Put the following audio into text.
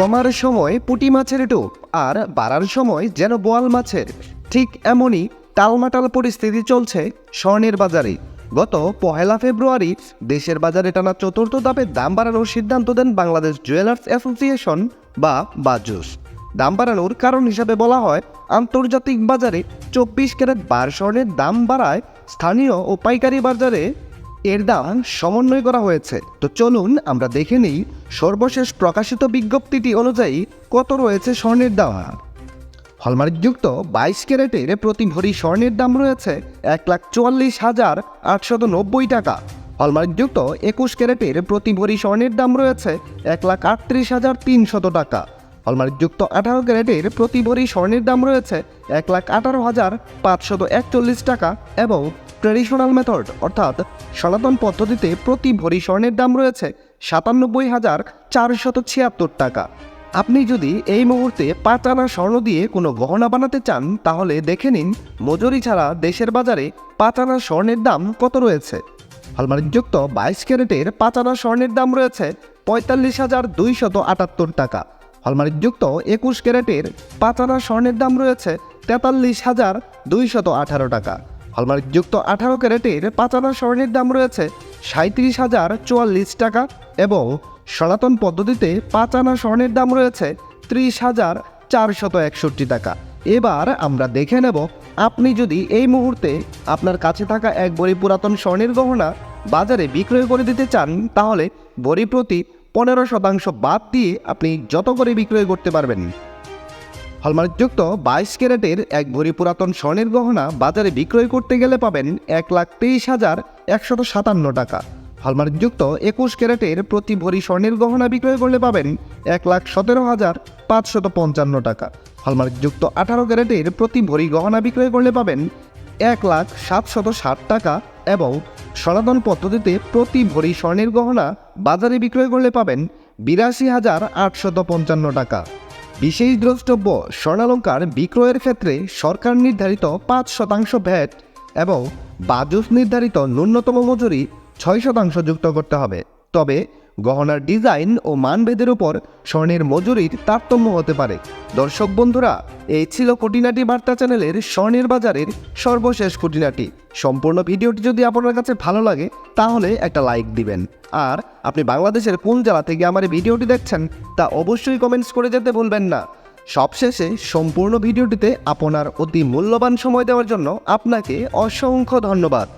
কমার সময় পুঁটি মাছের টোপ আর বাড়ার সময় যেন বোয়াল মাছের। ঠিক এমনই টালমাটাল পরিস্থিতি চলছে স্বর্ণের বাজারে। গত পহেলা ফেব্রুয়ারি দেশের বাজারে টানা চতুর্থ ধাপে দাম বাড়ানোর সিদ্ধান্ত দেন বাংলাদেশ জুয়েলার্স অ্যাসোসিয়েশন বা বাজুস। দাম বাড়ানোর কারণ হিসাবে বলা হয়, আন্তর্জাতিক বাজারে চব্বিশ ক্যারেট বার স্বর্ণের দাম বাড়ায় স্থানীয় ও পাইকারি বাজারে এর দাম সমন্বয় করা হয়েছে। তো চলুন আমরা দেখে নিই সর্বশেষ প্রকাশিত বিজ্ঞপ্তিটি অনুযায়ী কত রয়েছে স্বর্ণের দাম। হলমার্কযুক্ত বাইশ ক্যারেটের প্রতি ভরি স্বর্ণের দাম রয়েছে এক লাখ চুয়াল্লিশ হাজার আটশত নব্বই টাকা। হলমার্কযুক্ত একুশ ক্যারেটের প্রতি ভরি স্বর্ণের দাম রয়েছে এক লাখ আটত্রিশ হাজার তিনশত টাকা। হলমার্কযুক্ত আঠারো ক্যারেটের প্রতি ভরি স্বর্ণের দাম রয়েছে এক লাখ আঠারো হাজার পাঁচশত একচল্লিশ টাকা এবং ট্রেডিশনাল মেথড অর্থাৎ সনাতন পদ্ধতিতে প্রতি ভরি স্বর্ণের দাম রয়েছে সাতানব্বই হাজার চারশত ছিয়াত্তর টাকা। আপনি যদি এই মুহূর্তে পাঁচ আনা স্বর্ণ দিয়ে কোনো গহনা বানাতে চান, তাহলে দেখে নিন মজুরি ছাড়া দেশের বাজারে পাঁচ আনা স্বর্ণের দাম কত রয়েছে। হলমার্কযুক্ত বাইশ ক্যারেটের পাঁচ আনা স্বর্ণের দাম রয়েছে পঁয়তাল্লিশ হাজার দুইশত আটাত্তর টাকা। হলমার্কযুক্ত একুশ ক্যারেটের পাঁচ আনা স্বর্ণের দাম রয়েছে তেতাল্লিশ হাজার দুইশত আঠারো টাকা। হলমার্কযুক্ত আঠারো ক্যারেটের পাঁচ আনা স্বর্ণের দাম রয়েছে সাঁত্রিশ হাজার চুয়াল্লিশ টাকা এবং সনাতন পদ্ধতিতে পাঁচ আনা স্বর্ণের দাম রয়েছে ত্রিশ হাজার চারশত একষট্টি টাকা। এবার আমরা দেখে নেব, আপনি যদি এই মুহূর্তে আপনার কাছে থাকা এক বড়ি পুরাতন স্বর্ণের গহনা বাজারে বিক্রয় করে দিতে চান, তাহলে বড়ি প্রতি পনেরো শতাংশ বাদ দিয়ে আপনি যত করে বিক্রয় করতে পারবেন। হলমার্কযুক্ত বাইশ ক্যারেটের এক ভরি পুরাতন স্বর্ণের গহনা বাজারে বিক্রয় করতে গেলে পাবেন এক লাখ তেইশ হাজার একশত সাতান্ন টাকা। হলমার্কযুক্ত একুশ ক্যারেটের প্রতি ভরি স্বর্ণের গহনা বিক্রয় করলে পাবেন এক লাখ সতেরো হাজার পাঁচশত পঞ্চান্ন টাকা। হলমার্কযুক্ত আঠারো ক্যারেটের প্রতি ভরি গহনা বিক্রয় করলে পাবেন এক লাখ সাতশত ষাট টাকা এবং সনাতন পদ্ধতিতে প্রতি ভরি স্বর্ণের গহনা বাজারে বিক্রয় করলে পাবেন বিরাশি হাজার আটশত পঞ্চান্ন টাকা। বিশেষ দ্রষ্টব্য, স্বর্ণালঙ্কার বিক্রয়ের ক্ষেত্রে সরকার নির্ধারিত পাঁচ শতাংশ ভ্যাট এবং বাজুস নির্ধারিত ন্যূনতম মজুরি ছয় শতাংশ যুক্ত করতে হবে। তবে গহনার ডিজাইন ও মানভেদের উপর স্বর্ণের মজুরির তারতম্য হতে পারে। দর্শক বন্ধুরা এই ছিল খুঁটিনাটি বার্তা চ্যানেলের স্বর্ণের বাজারের সর্বশেষ খুঁটিনাটি সম্পূর্ণ ভিডিওটি যদি আপনার কাছে ভালো লাগে, তাহলে একটা লাইক দিবেন। আর আপনি বাংলাদেশের কোন জেলা থেকে আমার এই ভিডিওটি দেখছেন, তা অবশ্যই কমেন্টস করে যেতে ভুলবেন না। সবশেষে সম্পূর্ণ ভিডিওটিতে আপনার অতি মূল্যবান সময় দেওয়ার জন্য আপনাকে অসংখ্য ধন্যবাদ।